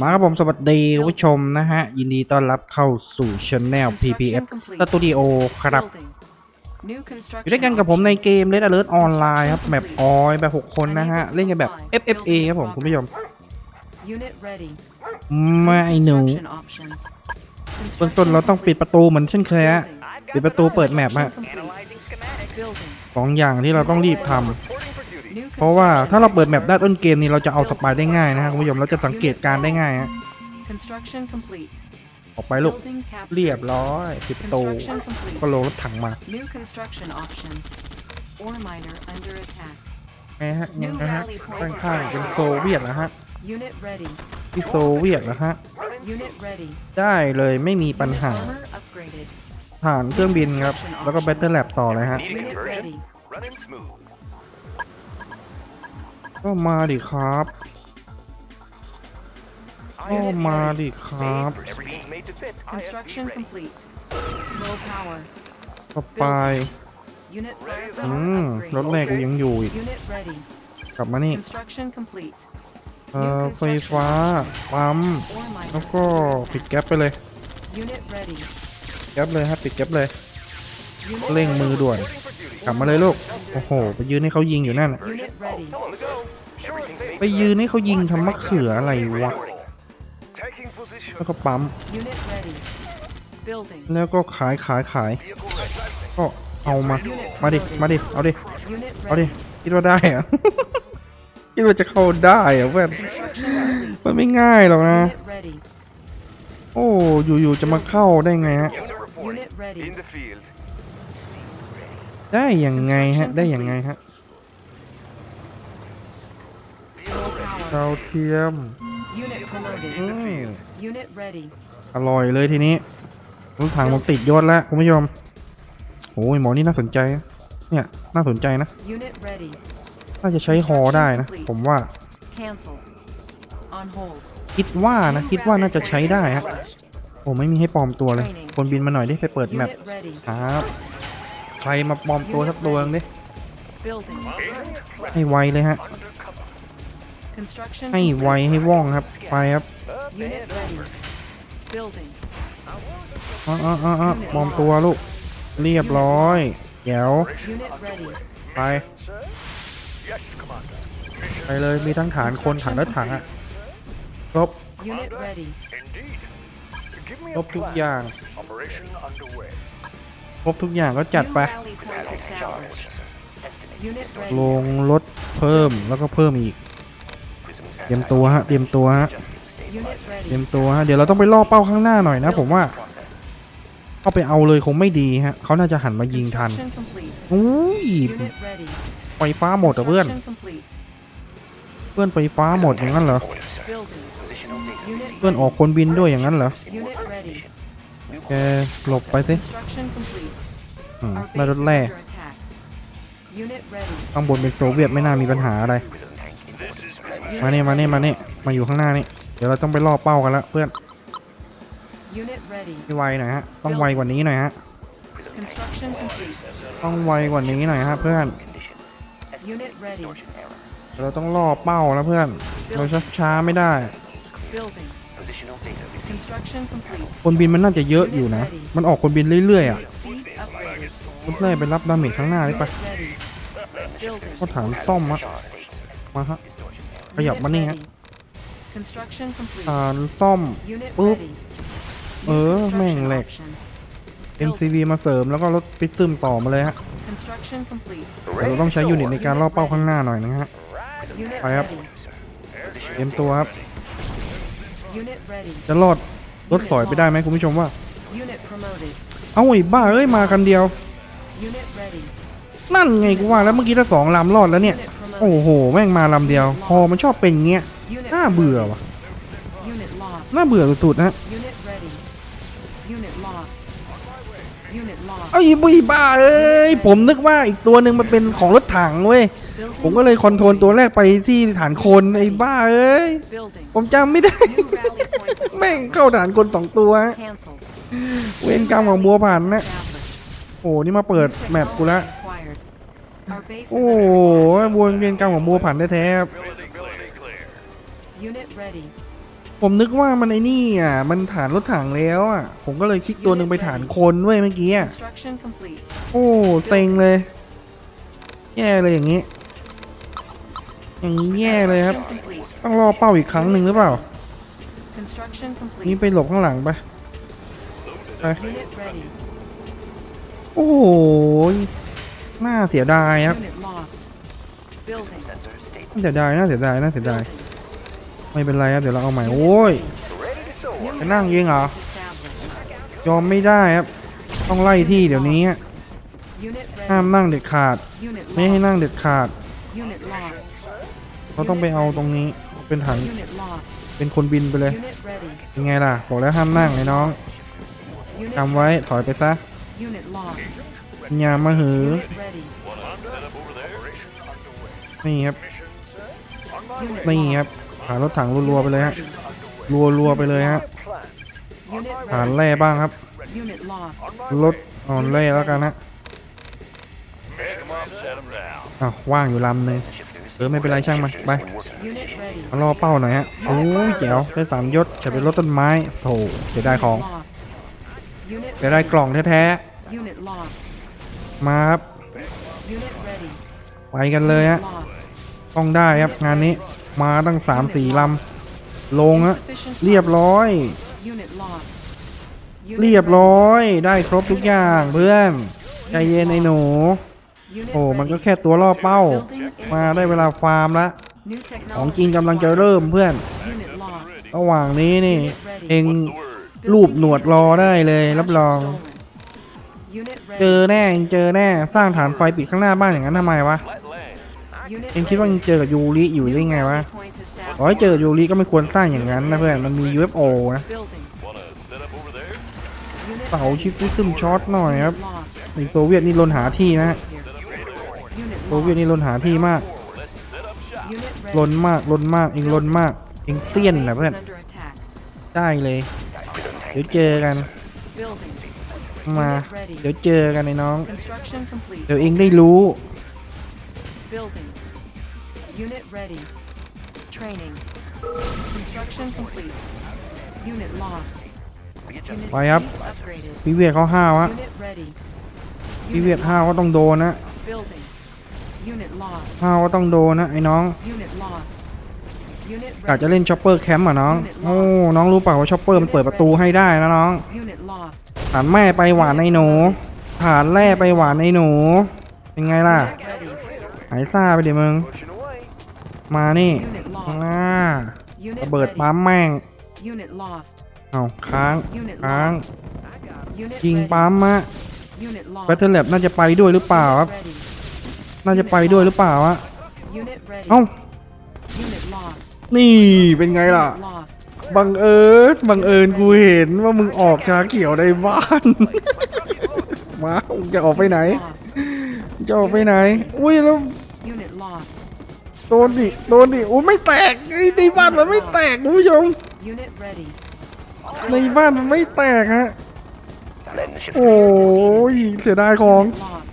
มาครับผมสวัสดีคุณผู้ชมนะฮะ ยินดีต้อนรับเข้าสู่ช anel PPF Studio ครับ Building. New อ construction ยู่ด้วยกันกับผมใน options. เกม Red Alert ออนไลน์ครับแบบออยแบบ 6 คนนะฮะ เล่นกันแบบ FFA ครับผมคุณผู้ชม Unit ready. ไม่หนู Construction options. เบื้องต้นเราต้องปิดประตูเหมือนเช่นเคยฮะ Building. ปิดประตูเปิดแมปฮะ Building. สองอย่างที่เราต้องรีบทำ เพราะว่าถ้าเราเปิดแมปได้ต้นเกมนี้เราจะเอาสปายได้ง่ายนะฮะคุณผู้ชมเราจะสังเกตการได้ง่ายฮะออกไปลูกเรียบร้อยปิดประตู Construction complete. ก็ลงรถถังมา New construction options. Ore miner under attack. ไงฮะไงนะฮะข้างๆเป็นโซเวียตนะฮะที่โซเวียตนะฮะได้เลยไม่มีปัญหาฐานเครื่องบินครับ แล้วก็แบตเตอร์แลบต่อเลยฮะ ก็มาดิครับก็มาดิครับ Everything's made to fit. Construction IFB ready. complete. Low power. ก็ไป Unit อื firepower มรถแม่กู upgraded. ยังอยู่อีก Unit ready. กลับมานี่ Construction complete. เอ่อไฟฟ้า ปั๊ม Ore miner. แล้วก็ปิดแก๊ปไปเลย Unit ready. แก๊ปเลยฮะปิดแก๊ปเลย Unit เร่งมือด่วน กลับมาเลยลูก โอ้โห ไปยืนให้เขายิงอยู่นั่น ไปยืนให้เขายิงทำมะเขืออะไรวะ แล้วก็ปั๊ม แล้วก็ขายขายขาย ก็เอามา มาดิ มาดิ เอาดิ เอาดิ คิดว่าได้อะคิดว่าจะเข้าได้อะเพื่อน มันไม่ง่ายหรอกนะ โอ้ อยู่ๆ จะมาเข้าได้ไงฮะ ได้ยังไงฮะ ได้ยังไงฮะ Low power. ดาวเทียม Unit อื promoted. ม Unit ready. อร่อยเลยทีนี้รถถังผมติดยศแล้วคุณผู้ชมโอ้ยหมอนี่น่าสนใจนะเนี่ยน่าสนใจนะ Unit ready. น่าจะใช้ฮอได้นะ ผมว่า Cancel. On hold. คิดว่านะ คิดว่าน่าจะใช้ได้ฮะ โอ้ไม่มีให้ปลอมตัวเลย คนบินมาหน่อยดิไปเปิดแมป Unit ready. ครับ ใครมาปลอมตัวสักตัวนึงดิ Building. ให้ไวเลยฮะ Construction ให้ complete. ไวให้ว่องครับ ไปครับ Unit ready. Building. อ๋ออ๋ออ๋ออ๋อปลอมตัวลูก เรียบร้อยแจ๋ว Unit ready. ไป ไปเลยมีทั้งฐานคนฐานรถถังอะครบ Unit ready. Indeed. Give me ครบทุกอย่าง Operation underway. ครบทุกอย่างก็จัด New ไป rally point established. Unit ล ready. งรถเพิ่มแล้วก็เพิ่มอีก เตรียมตัวฮะ เตรียมตัวฮะ Unit เตรีย ready. มตัวฮะ เดี๋ยวเราต้องไปล่อเป้าข้างหน้าหน่อยนะผมว่าเข้าไปเอาเลยคงไม่ดีฮะ เขาน่าจะหันมายิงทัน Construction complete. อุ้ย Unit ready. ไฟฟ้าหมดอะเพื่อน Construction complete. เพื่อนไฟฟ้าหมดอย่างนั้นเหรอ Building. Unit เพื่อนออกคนบินด้วยอย่างนั้นเหรอ Unit ready. แกหลบไปสิ Construction complete. อืม Our ได้ base ร is ถแร่ under attack. Unit ready. ข้างบนเป็นโซเวียตไม่น่ามีปัญหาอะไร มาเนี่ยมาเนี่ยมาเนี่ยมาอยู่ข้างหน้านี่ เดี๋ยวเราต้องไปล่อเป้ากันละเพื่อน Unit ready. ให้ไวหน่อยฮะ ต้องไวกว่านี้หน่อยฮะ Construction complete. ต้องไวกว่านี้หน่อยฮะเพื่อน Unit ready. เราต้องล่อเป้าแล้วเพื่อน เราช้าช้าๆไม่ได้ Building. Construction complete. คนบินมันน่าจะเยอะอยู่นะ มันออกคนบินเรื่อยๆอะ Speed upgraded. รถแร่ไปรับดาเมจข้างหน้าได้ปะ Unit ready. Building. ก็ถามซ่อมฮะมาฮะ ขยับ Unit มานี่ฮะ ready. Construction complete. ฐานซ่อม Unit ปึ๊บ ready. เออ แม่ง Construction แหลก options. MCV มาเสริมแล้วก็รถปิซึมต่อมาเลยฮะ Construction complete. แต่เราต้องใช้ยูนิตในการล่อเป้าข้างหน้าหน่อยนะฮะ Unit ไปครับ ready. เตรียมตัวครับ Unit ready. จะรอด รถสอยไปได้ไหมคุณผู้ชมว่า Unit promoted. เอ้าไอ้บ้าเอ้ยมากันเดียว Unit ready. นั่นไงกูว่าแล้วเมื่อกี้ถ้าสองลำรอดแล้วเนี่ย Unit promoted. โอ้โห แม่งมาลำเดียว พอมันชอบเป็นเงี้ย Unit น่าเบื่อ promoted. ว่ะ Unit lost. น่าเบื่อสุดๆนะ Unit ready. Unit lost. Unit lost. ไอ้บุยบ้าเอ้ยผมนึกว่าอีกตัวหนึ่งมันเป็นของรถถังเว้ย Building. ผมก็เลยคอนโทรลตัวแรกไปที่ฐานคนไอ้บ้าเอ้ย Building. ผมจำไม่ได้ New rally point แม่งเข้าฐานคนสองตัว Cancel. เวรกรรมของบัวผ่านนะ Established. โอ้นี่มาเปิดแมปกูละ Acquired. Our base is โอ้ under บัวเวรกรรมของบัวผ่านแท้ๆ ผมนึกว่ามันไอ้นี่อะ มันฐานรถถังแล้วอะ ผมก็เลยคลิกตัวหนึ่งไปฐานคนเว้ยเมื่อกี้อะ Construction complete. โอ้เซ็งเลย แย่เลยอย่างนี้ อย่างนี้แย่เลยครับ Construction complete. ต้องรอเป้าอีกครั้งหนึ่งหรือเปล่า Construction นี่ complete. ไปหลบข้างหลังไปไป Unit ready. โอ้โหน่าเสียดายครับ Unit lost. Building. น่าเสียดายน่าเสียดายน่าเสียดาย Building. ไม่เป็นไรครับ เดี๋ยวเราเอาใหม่โอ้ย Ready to soar. New ไปนั่งยิงเหรอยอมไม่ได้ครับ ต้องไล่ที่เดี๋ยวนี้ห้ามนั่งเด็ดขาด ไม่ให้นั่งเด็ดขาดเราต้องไปเอาตรงนี้เป็นถังเป็นคนบินไปเลย Unit ready. เป็นไงล่ะบอกแล้วห้ามนั่งไอ้น้องจำไว้ถอยไปซะอย่ามาหือนี่ครับนี่ครับ หารถถังรัวๆไปเลยฮะรัวๆไปเลยฮะ Plan. Unit หารแร่บ้างครับรถอ่อนแร่แล้วกันนะอ้าวว่างอยู่ลำหนึ่งเออไม่เป็นไรช่างมันไปรอเป้าหน่อยฮะโอ้ยเจ๋วได้สามยศจะเป็นรถต้นไม้โถเสียดายของ Lost. Unit เสียดายกล่องแท้ๆมาครับไปกันเลยฮะต้องได้ครับงานนี้ มาตั้งสามสี่ลำลงฮะ Insufficient เรียบร้อย Unit lost. Unit เรียบ ready. ร้อยได้ครบทุกอย่างเพื่อนใจเย็นไอ้หนู Unit โอ้มันก็ ready. แค่ตัวล่อเป้า Building in มาได้เวลาฟาร์มละ New ของ technology. จริงกำลังจะเริ่มเพื่อน Unit lost. ระหว่างนี้นี่ เองรูปหนวดรอได้เลยรับรอง Stolen. Unit เจอ ready. แน่เองเจอแน่สร้างฐานไฟปิดข้างหน้าบ้านอย่างนั้นทำไมวะ Unit เองคิดว่าเองเจอกับยูริอยู่ได้ไงวะถอให้เจอยูริก็ไม่ควรสร้างอย่างนั้นนะเพื่อน มันมี UFO นะเสา ready. ชิปซึมช็อตหน่อยครับ Lost. ในโซเวียตนี่ลนหาที่นะฮะโซเวียตนี่ลนหาที่มาก ลนมาก ลนมากเองลนมากเองเสี้ยนนะเพื่อน ได้เลย เดี๋ยวเจอกัน มา เดี๋ยวเจอกันไอ้น้อง เดี๋ยวเองได้รู้ Unit ready. Training. Construction complete. Unit lost. Unit ไปครับ speed upgraded. พี่เวียดเขาห้าวฮะ Unit ready. พี่เวียด Unit ห้าวก็ต้องโดนนะ Building. Unit lost. ห้าวก็ต้องโดนนะไอ้น้อง Unit lost. Unit กะจะ ready. เล่นช็อปเปอร์แคมป์อะน้อง โอ้ น้องรู้เปล่าว่าช็อปเปอร์มันเปิดประตูให้ได้นะน้อง Unit lost. ฐานแม่ไปหวานในหนู ฐานแร่ไปหวานในหนู เป็นไงล่ะ Unit ready. หายซ่าไปเดี๋ยวมึง Pushing away. มานี่ Unit อ่า lost. Unit ระเบิด ready. ปั๊มแม่ง Unit lost. เอาค้าง Unit ค้าง lost. Unit ยิง ready. ปั๊มอะ Unit lost. แบทเทิลแลบน่าจะไปด้วยหรือเปล่าครับ Unit ready. น่าจะไปด้วยหรือเปล่าวะ Unit ready. เอ้า Unit lost. นี่เป็นไงล่ะ Unit lost. บังเอิญบังเอิญกูเห็นว่ามึงออกชาเขียวในบ้านมามึงจะออกไปไหน Lost. มึงจะออกไปไหน อุ้ยแล้ว Unit lost. โดนดิโดนดิโอ้ไม่แตกไอ้ในบ้านมันไม่แตกคุณผู้ชม Unit ready. ในบ้านมันไม่แตกฮะโอ้ยเสียดายของ Unit lost.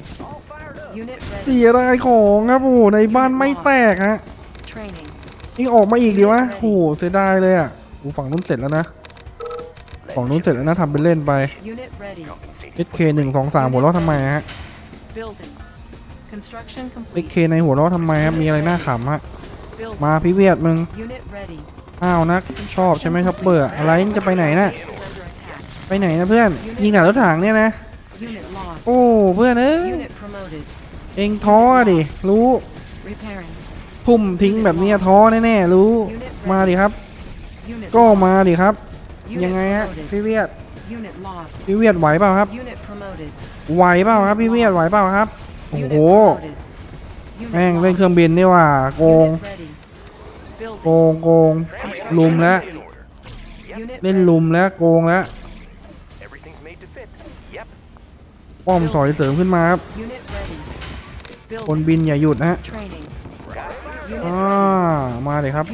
Unit ready. เสียดายของครับโอ้โหในบ้านไม่แตกฮะ Training. นี่ออกมาอีกดีวะโอ้โหเสียดายเลยอะโอ้ฝั่งนู้นเสร็จแล้วนะฝั่งนู้นเสร็จแล้วนะทำเป็นเล่นไป Unit ready. SK หนึ่งสองสามหัวเราะทำไมฮะ Building. Construction complete. SK ในหัวเราะทำไมครับมีอะไรน่าขำฮะ Building. มาพี่เวียดมึง Unit ready. อ้าวนักชอบใช่ไหมครับเบื่ออะไรมึงจะไปไหนน่ะ Base is under attack. ไปไหนนะเพื่อนยิงหนารถถังเนี่ยนะ Unit lost. โอ้เพื่อนเอ้ย Unit promoted. เองท้อดิรู้ Repairing. ทุ่มทิ้งแบบเนี้ยท้อแน่ๆรู้มาดิครับ Unit ก็มาดิครับ Unit ยังไงฮะ promoted. พี่เวียด Unit lost. พี่เวียดไหวเปล่าครับ Unit promoted. ไหวเปล่าครับพี่เวียดไหวเปล่าครับ โอ้โห แม่งเล่นเครื่องบินนี่ว่าโกง โกงโกงลุมแล้ว เล่นลุมแล้วโกงแล้วป้อมสอยเสริมขึ้นมาครับ คนบินอย่าหยุดนะฮะ Training. อ่ามาเลยครับ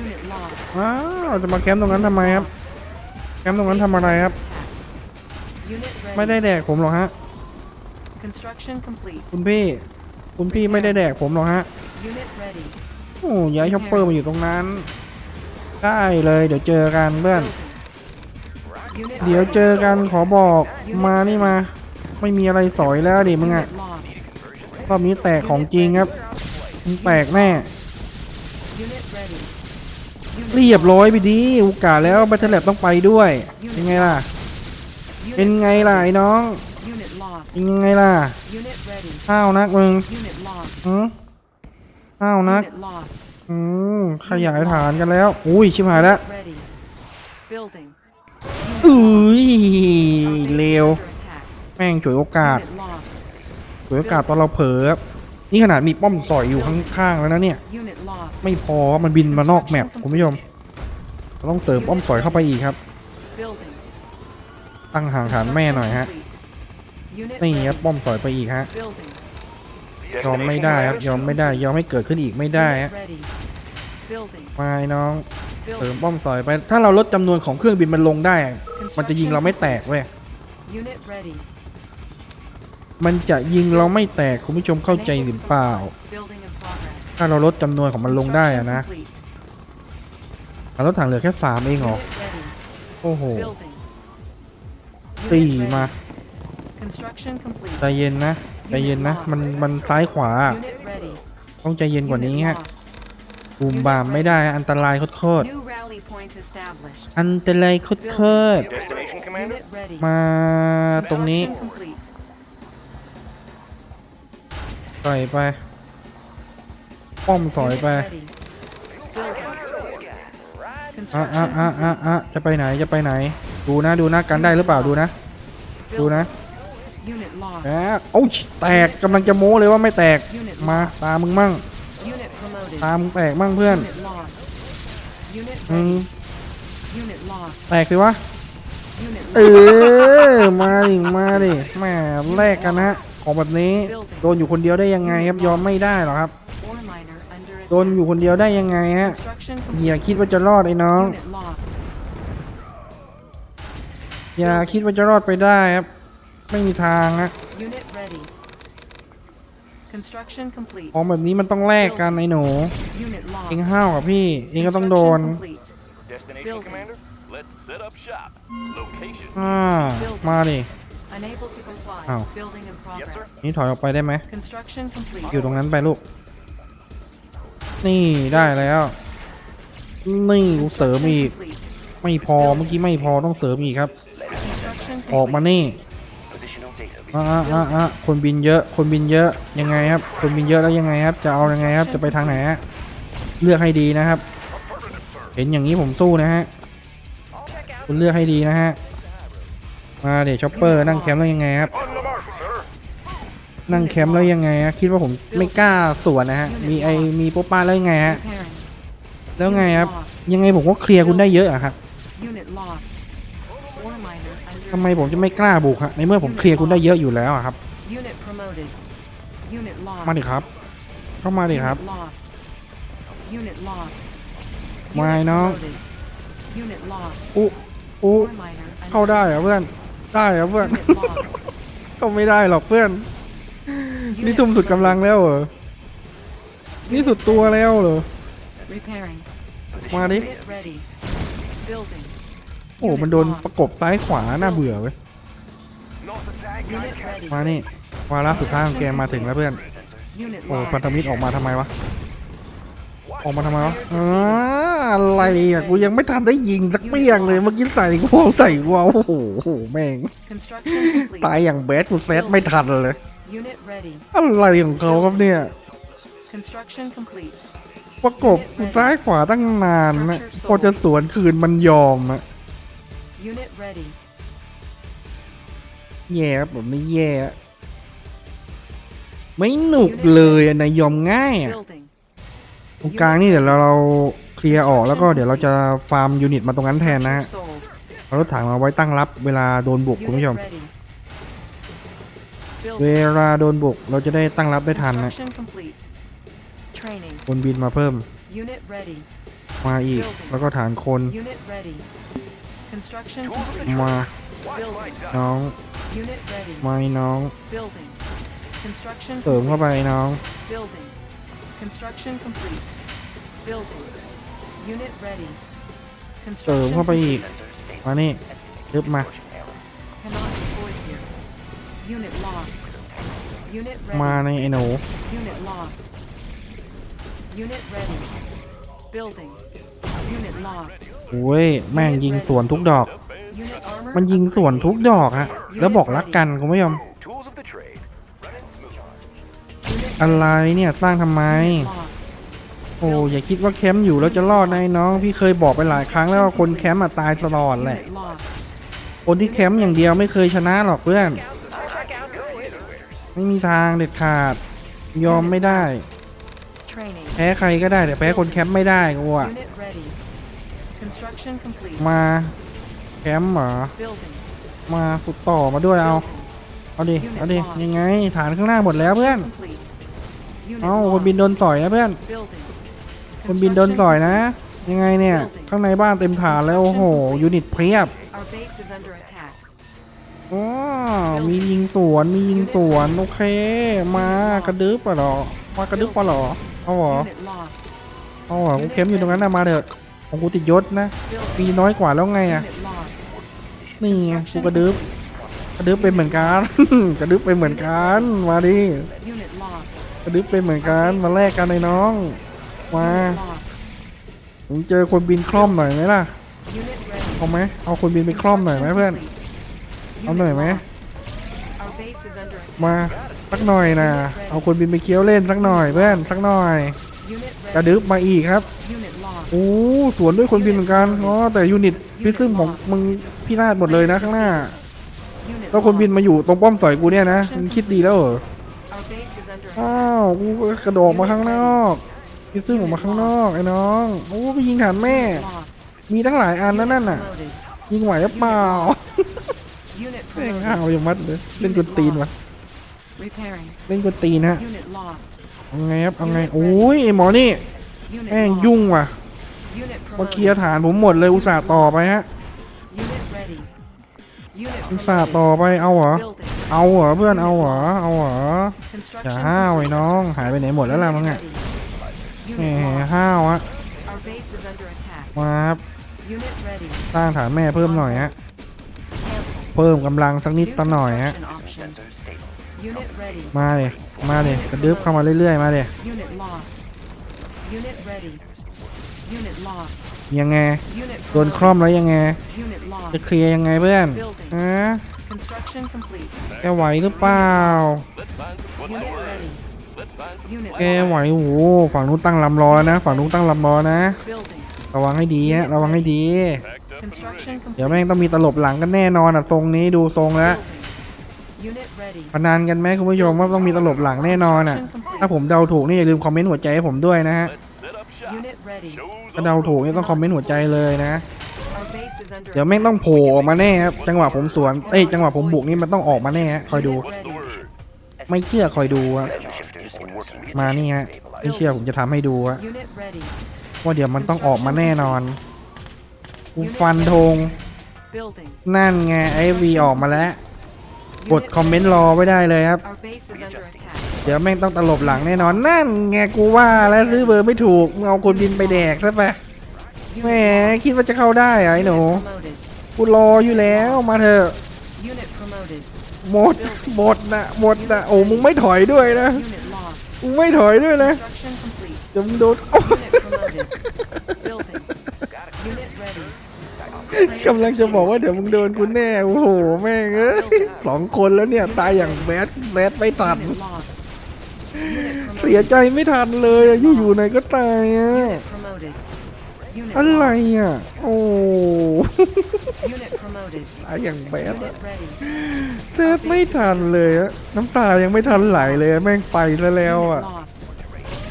อ้าวจะมาแคมป์ตรงนั้นทำไมครับ แคมป์ตรงนั้นทำอะไรครับ ไม่ได้แดกผมหรอกฮะ Construction complete. คุณพี่ คุณพี่ไม่ได้แดกผมหรอกฮะ Unit ready. โอ้ย้ายช็อปเปอร์มาอยู่ตรงนั้น ได้เลย เดี๋ยวเจอกันเพื่อน Unit เดี๋ยวเจอกันขอบอกมานี่มา ไม่มีอะไรสอยแล้วดิมึงอะ Unit lost. รอบนี้แตกของจริงครับมึงแตกแน่ Unit ready. Unit เรียบร้อยไปดีโอกาสแล้วบัตเทอร์แลบต้องไปด้วยเป็นไงล่ะ Unit เป็นไงล่ะไอ้น้อง Unit lost. เป็นยังไงล่ะ Unit ready. ข้าวนักมึง Unit lost. หือข้าวนัก Unit lost. อืมขยายฐานกันแล้ว อุ้ยชิบหายแล้ว Unit ready. Building. อุ้ย Our base เลว under attack. แม่งฉวยโอกาส Unit lost. ฉวยโอกาสตอนเราเผลอครับนี่ขนาดมีป้อมต่อยอยู่ข้างๆแล้วนะเนี่ย Unit lost. ไม่พอมันบินมานอกแมปคุณผู้ชมเราต้องเสริมป้อมต่อยเข้าไปอีกครับ Building. ตั้งห่างฐานแม่หน่อยฮะ Complete. Unit นี่ครับ ready. ป้อมต่อยไปอีกฮะ Building. ยอมไม่ได้ครับยอมไม่ได้ยอมไม่เกิดขึ้นอีกไม่ได้ Unit ฮะ ready. Building. มาไอ้น้องเสริม Building. ป้อมต่อยไป ถ้าเราลดจำนวนของเครื่องบินมันลงได้ มันจะยิงเราไม่แตกเว้ย Unit ready. มันจะยิงเราไม่แตกคุณผู้ชมเข้าใจหรือเปล่า Building in progress. ถ้าเราลดจำนวนของมันลงได้อะนะ Construction complete. เราลดถังเหลือแค่สามเองเหรอ Unit ready. โอ้โห Building. ตี Unit ready. มา Construction complete. ใจเย็นนะใจเย็นนะ มันมันซ้ายขวา Unit ready. ต้องใจเย็นกว่านี้ Unit ฮะ lost. บูมบามไม่ได้อันตรายโคตร New rally point established. ๆอันตรายโคตร Destination, Commander? Unit ready. ๆมาตรงนี้ Construction complete. ต่อยไป ป้อมถอยไป Unit ready. Building. อะอะ Construction อะอะ complete. อะจะไปไหนจะไปไหน ดูนะดูนะกันได้หรือเปล่าดูนะ ดูนะ Unit lost. แหมโอ้ยแตกกำลังจะโม้เลยว่าไม่แตก Unit มา lost. ตามมึงมั่ง Unit promoted. ตามมึงแตกมั่งเพื่อน Unit lost. Unit อืม ready. Unit lost. แตกสิวะ Unit เอ lost. อมาดิมาดิแหม่แลกกันนะของแบบนี้โดนอยู่คนเดียวได้ยังไงครับยอมไม่ได้หรอกครับ Ore miner under โดนอยู่คนเดียวได้ยังไงฮะ construction อย่า complete. คิดว่าจะรอดไอ้น้อง Unit lost. อย่าคิดว่าจะรอดไปได้ครับ ไม่มีทางฮะ Unit ready. Construction complete. ของแบบนี้มันต้องแลกกันไอ้หนู Unit lost. เองห้าวกับพี่ เองก็ต้องโดน Construction complete. Destination, Building. Commander? Let's set up shop. Location. อ่า มาดิ Unable to comply. Ow. Building in Yes, sir. progress. นี่ถอยออกไปได้ไหม Construction complete. อยู่ตรงนั้นไปลูก นี่ได้แล้ว นี่กูเสริม Construction อีก complete. ไม่พอเมื่อกี้ไม่พอต้องเสริมอีกครับ Construction ออกมา complete. นี่ Positional data. อะอะอะอะคนบินเยอะ คนบินเยอะ ยังไงครับ คนบินเยอะแล้วยังไงครับ จะเอายังไงครับ จะไปทางไหนฮะ เลือกให้ดีนะครับ เห็นอย่างนี้ผมสู้นะฮะ คุณเลือกให้ดีนะฮะ มาเดี๋ยวช็อปเปอร์นั่งแคมป์แล้วยังไงครับ On the mark, sir. นั่งแคมป์แล้วยังไงฮะ คิดว่าผมไม่กล้าสวนนะฮะ มีไอมีโป๊ปป้าแล้วยังไงฮะ Repairing. แล้วไงครับ ยังไงผมก็เคลียร์คุณได้เยอะอะครับ Unit lost. ำไมผมจะไม่กล้าบุกฮะในเมื่อผมเคลียร์คุณได้เยอะอยู่แล้วอะครับ Unit promoted. Unit lost. มาดิครับ เข้ามาดิครับ Unit lost. Unit lost. ไม่ Unit น้อง promoted. Unit lost. อุ๊อุ๊ Ore miner under เข้าได้เหรอเพื่อน ได้เหรอเพื่อน Unit lost. เข้าไม่ได้หรอกเพื่อน นี่ทุ่มสุดกำลังแล้วเหรอ นี่สุดตัวแล้วเหรอ Repairing. มาดิ อ้มันโดนประกบซ้ายขวาน่าเบื่อเว้ยมานี่วาระสุดท้ายของแกมาถึงแล้วเพื่อนโอ้พันธมิตรออกมาทำไมวะออกมาทำไมวะอะไรอะกูยังไม่ทันได้ยิงสักเปี้ยงเลยเมื่อกี้ใส่กูใส่กูโอ้โหโอ้โหแม่งตายอย่างแบดกูเซตไม่ทันเลยอะไรของเขาครับเนี่ยประกบซ้ายขวาตั้งนานนะพอจะสวนคืนมันยอมอะ Unit ready. แย่ครับแบบนี้แย่ ไม่หนุกเลยอะนายยอมง่ายอะ Building. ตรงกลางนี่เดี๋ยวเราเราเคลียร์ออกแล้วก็เดี๋ยวเราจะฟาร์มยูนิตมาตรงนั้นแทนนะฮะ Structure sold. เอารถถังมาไว้ตั้งรับเวลาโดนบุกคุณ Unit ผู้ชม ready. เว Building. ลาโดนบุกเราจะได้ตั้งรับได้ทันนะ Construction complete. Training. คนบินมาเพิ่ม Unit ready. มาอีก แล้วก็ฐานคน Unit ready. Construction complete. มา Building. น้อง Unit ready. ไม่น้อง Building. Construction เสริมเข้า complete. ไปน้อง Building. Construction complete. Building. Unit ready. เสริม Construction เข้าไปอีก complete. มานี่ยึบมา Cannot deploy here. Unit lost. Unit มา ready. ในไอ้หนู Unit lost. Unit ready. Building. Unit lost. โอ้ยแม่งยิงสวนทุกดอก Unit armor. มันยิงสวนทุกดอกฮะ แล้วบอกรักกันคุณผู้ชม Tools of the trade. Running smooth. Unit อะไรเนี่ยสร้างทำไม Unit lost. โอ้อย่าคิดว่าแคมป์อยู่แล้วจะรอดนะไอ้น้อง พี่เคยบอกไปหลายครั้งแล้วว่าคนแคมป์อะตายตลอดแหละ Unit lost. คนที่แคมป์อย่างเดียวไม่เคยชนะหรอกเพื่อน ไม่มีทางเด็ดขาด ยอมไม่ได้ Training. แพ้ใครก็ได้แต่แพ้คนแคมป์ไม่ได้กูอะ Unit ready. Construction complete. มาแคมป์เหรอ Building. มาขุดต่อมาด้วยเอา Building. เอาดิ เอาดิ ยังไง ฐานข้างหน้าหมดแล้วเพื่อน Complete. Unit เอาคนบิน lost. โดนต่อยนะเพื่อน Building. คนบินโดนต่อยนะ ยังไงเนี่ย ข้างในบ้านเต็มฐานแล้วโอ้โห ยูนิตเพียบ Our base is under attack. อ๋อมียิงสวน มียิงสวน โอเค มากระดึบปะหรอ มากระดึบปะหรอ เอาเหรอ Unit lost. อาเหรอกูเข้มอยู่ตรงนั้นนะมาเถอะของกูติดยศนะ Building. ปีน้อยกว่าแล้วไงอะนี่ไงกูกระดึบกระดึบเป็นเหมือนกันกระดึบเป็นเหมือนกันมาดิกระดึบเป็นเหมือนกันมาแลกกันเลยน้องมาผมเจอคนบินคล่อมหน่อยไหมล่ะเอาไหมเอาคนบินไปคล่อมหน่อยไหมเพื่อนเอาหน่อยไหมมาสักหน่อยนะเอาคนบินไปเคี้ยวเล่นสักหน่อยเพื่อนสักหน่อย กระ ready. ดึบมาอีกครับ Unit lost. โอ้สวนด้วยคนบินเหมือนกันอ๋อแต่ยูนิตพิซึมของมึงพี่นาดหมดเลยนะข้างหน้า Unit แล้วคนบิน lost. มาอยู่ตรงป้อมสอยกูเนี่ยนะมึงคิดดีแล้วเหรอ Our base is under อ้า attack. วกูก็กระโดดมาข้างนอกพิซึมออกมาข้างนอกไอ้น้องโอ้ไปยิงฐานแม่ Unit lost. มีตั้งหลายอันแล้วนั่นน่ะ Promoted. ยิงไหวหรือเปล่า Unit แม่ง promoted. ห้าวอย่างมัดเลยเล่นกวนตีนวะ Repairing. เล่นกวนตีนฮะ Unit lost. เอาไงครับเอาไงโอ้ยไอหมอนี่แม่งยุ่งว่ะมาเคลียร์ฐานผมหมดเลยอุตส่าห์ต่อไปฮะอุตส่าห์ต่อไปเอาเหรอเอาเหรอเพื่อนเอาเหรอเอาเหรอ Construction อย่าห้าวไอ้น้องหายไปไหนหมดแล้วล่ะมึงอะแหมห้าวอะมาครับสร้างฐานแม่เพิ่มหน่อยฮะเพิ่มกำลังสักนิด New สักหน่อยฮะ Unit ready. มาเลยมาเลยกระดึบเข้ามาเรื่อยๆ มาเลย Unit lost. Unit ready. Unit lost. ยังไง Unit โดนคล่อมแล้วยังไง Unit จะ lost. เคลียร์ยังไงเพื่อนฮะ Construction complete. แกไหวหรือเปล่า Let's find some Unit wood. ready. Let's find some Unit แกไหวโอ้โหฝั่งนู้นตั้งลำรอนะ ฝั่งนู้นตั้งลำรอนะ building. ระวังให้ดีฮะ ระวังให้ดี packed up and Construction complete. เดี๋ยวแม่งต้องมีตลบหลังกันแน่นอนอะ ทรงนี้ดูทรงแล้ว Building. Unit ready. พนันกันไหมคุณผู้ชมว่าต้องมีตลบหลังแน่นอนอะ ถ้าผมเดาถูกนี่อย่าลืมคอมเมนต์หัวใจให้ผมด้วยนะฮะ Let's set up shop. Unit ready. Shows ถ้าเดาถูกนี่ต้องคอมเมนต์หัวใจเลยนะ Our base is under เดี๋ยวแม่งต้องโผล่ออกมาแน่ครับ จังหวะผมสวน เอ้ยจังหวะผมบุกนี่มันต้องออกมาแน่ฮะคอยดู What's the word? ไม่เชื่อคอยดูอะ Shifters in working มานี่ฮะไม่เชื่อผมจะทำให้ดูอะ Unit ready. ว่าเดี๋ยวมันต้องออกมาแน่นอนกูฟันธง Building. นั่นไงไอวีออกมาแล้ว กด Unit คอมเมนต์รอไว้ได้เลยครับ Our base is under attack. เดี๋ยวแม่งต้องตลบหลังแน่นอน นั่นไงกูว่าแล้วซื้อเบอร์ไม่ถูกมึงเอาคนบินไปแดกซะไปแหมคิดว่าจะเข้าได้เหรอไอ้หนู Unit promoted. กูรออยู่แล้วมาเถอะ Unit promoted. หมดหมดนะหมดนะโอ้มึงไม่ถอยด้วยนะ Unit lost. มึงไม่ถอยด้วยนะ Construction complete. เดี๋ยวมึงโดนโอ้ Unit promoted. Building. Unit ready. กำลังจะบอกว่าเดี๋ยวมึงโดนกูแน่ โอ้โห แม่งเอ้ยสองคนแล้วเนี่ย ตายอย่างแบดแบดไม่ทัน เสียใจไม่ทันเลยอะอยู่ๆไหนก็ตายอะอะไรอะ โอ้ตายอย่างแบดอะ Unit ready. เซตไม่ทันเลยอะน้ำตายังไม่ทันไหลเลยแม่งไปแล้วอะ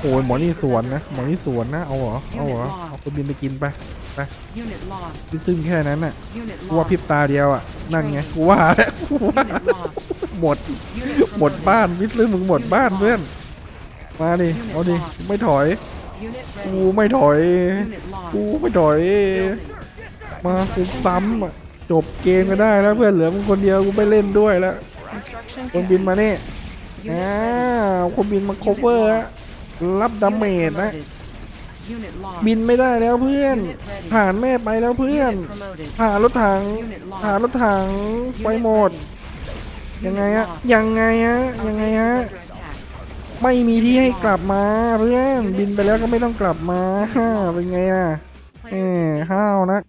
โอ้ยหมอนี่สวนนะ หมอนี่สวนนะ เอาเหรอ เอาเหรอ เอาคนบินไปกินไป Unit lost. ซึมๆแค่นั้นน่ะ Unit กูว่าพริบ lost. ตาเดียวอะนั่นไงกูว่าแล้วกูว่า Unit lost. หมด Unit หมด promoted. บ้านวิทย์เลยมึงหมดบ้านเพื่อนมาดิเอาดิไม่ถอย Unit กู ready. ไม่ถอย Unit กู lost. ไม่ถอย Building. มากูซ้ำอะจบเกมก็ได้แล้วเพื่อนเหลือมึงคนเดียวกูไม่เล่นด้วยแล้ว Construction คนบิน complete. มานี่ Unit อ้า ready. วคนบินมาโคเวอร์ฮะรับดาเมจนะ บินไม่ได้แล้วเพื่อนผ่านแม่ไปแล้วเพื่อน Unit promoted. ผ่านรถถังผ่านรถถังไปหมด ยังไงฮะยังไงฮะ Our ยังไง base is ฮะ under attack. ไม่มีที่ให้กลับมาเพื่อน บินไปแล้วก็ไม่ต้องกลับมาเป็นไงอะแหมห้าวนะ